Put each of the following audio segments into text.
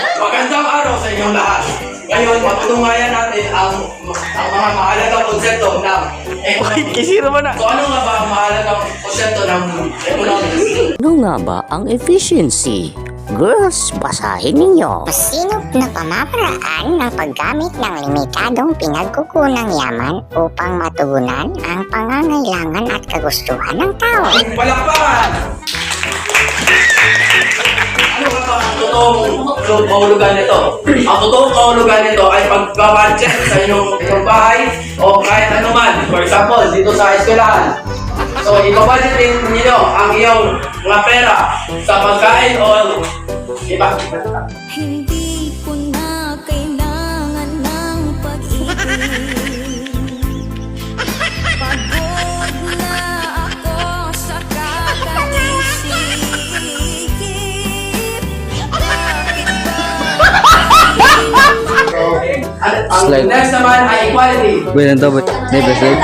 Magandang araw sa inyong lahat. Ngayon, matutunghayan natin ang, ang mga mahalagang konsepto ng economics. Na. So ano nga ba ang mahalagang konsepto ng economics? Ano nga ba ang efficiency? Girls, basahin ninyo. Masinop na pamamaraan ng paggamit ng limitadong pinagkukunang yaman upang matugunan ang pangangailangan at kagustuhan ng tao. Palakpakan! Totoong kahulugan nito? Ang totoong kahulugan nito ay pagka-budget sa inyong, inyong bahay o kahit ano man. For example, dito sa eskwelahan. So, ipabudget din ninyo ang iyong mga pera sa pagkain o iba. Hindi Slide. next naman ay equality. Bueno, dapat. May best slide.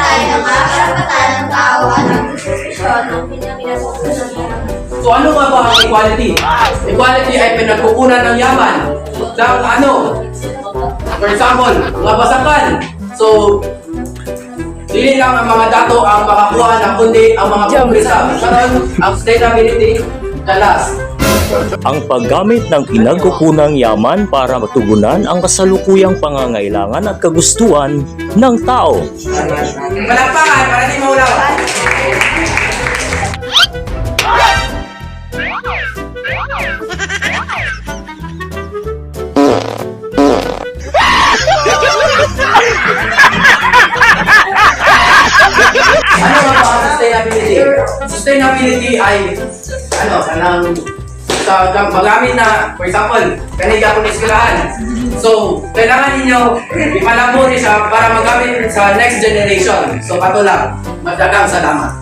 So ano nga ba ang equality? Equality ay pinagkukunan ng yaman ng ano? For example, mga basakan. So, Dili lang ang mga dato ang makakuha na kundi ang mga kompresa. Karon ang sustainability, the last. Ang paggamit ng pinagkukunang yaman para matugunan ang kasalukuyang pangangailangan at kagustuhan ng tao. Palakpakan para di maulaw. ano ang sustainability? Sustainability ay ano, kanang sa sa- magamit na, for example, kaniga po eskwelahan. So, kailangan ninyo ipalabo ni siya para magamit sa next generation. So, kato lang. Madagang salamat.